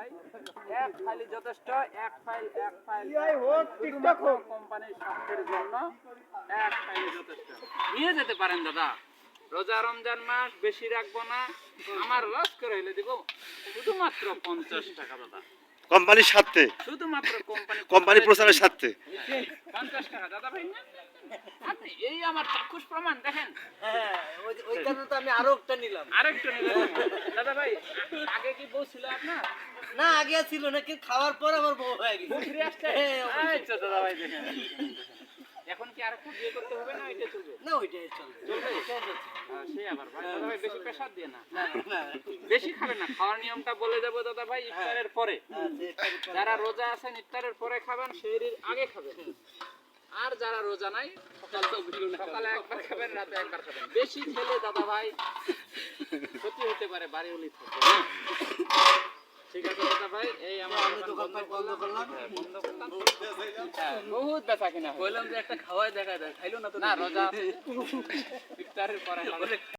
ভাই। এক ফাইলই যথেষ্ট এক ফাইল এক ফাইল ইয়াই হোক, টিকটক হোক। কোম্পানির স্বার্থের জন্য এক ফাইলই যথেষ্ট। নিয়ে যেতে পারেন দাদা। রোজা রমজান মাস বেশি রাখব না। আমার লস করে হইলে দিব শুধুমাত্র পঞ্চাশ টাকা দাদা। কোম্পানির স্বার্থে? শুধুমাত্র কোম্পানি কোম্পানি প্রচারের স্বার্থে। পঞ্চাশ টাকা দাদা ভাই আপনি এই আমার চাক্ষুষ প্রমাণ দেখেন। হ্যাঁ ওই- ওই কারণে তো আমি আরও একটা নিলাম। আরেকটু নিলেন দাদা ভাই আগে কি বউ ছিল আপনার? না আগে ছিল না কি খাওয়ার পর আমার বউ হয়ে গেছে। বউ ফিরে আসছে? হ্যাঁ, আচ্ছা দাদা ভাই দেখেন। এখন কি আরেকটু বিয়ে করতে হবে না এটা চলবে? না ওইটাই চলবে। চলবে? ওইটাই চলছে। আহ, সে আবার ভাই দাদা ভাই বেশি দিয়ে না। খাবে না খাওয়ার নিয়মটা বলে দেবো দাদা ভাই ইফতারের পরে। আচ্ছা, এটার উপরে- যারা রোজা আছেন ইফতারের পরে খাবেন সেহরির আগে খাবেন। আর যারা রোজা নাই সকালে একবার খাবেন রাতে একবার খাবেন। বেশি খেলে দাদা ভাই ক্ষতি হতে পারে বাড়ি হলি ঠিক আছে দাদা ভাই এই আমার আমি দোকানটা বন্ধ করলাম। হ্যাঁ, বন্ধ করলাম। হ্যাঁ, বহুত বেচা কিনা বললাম যে একটা খাওয়াই দেখা যায় খাইলো না তো না রোজা আছে। ইফতারের পরে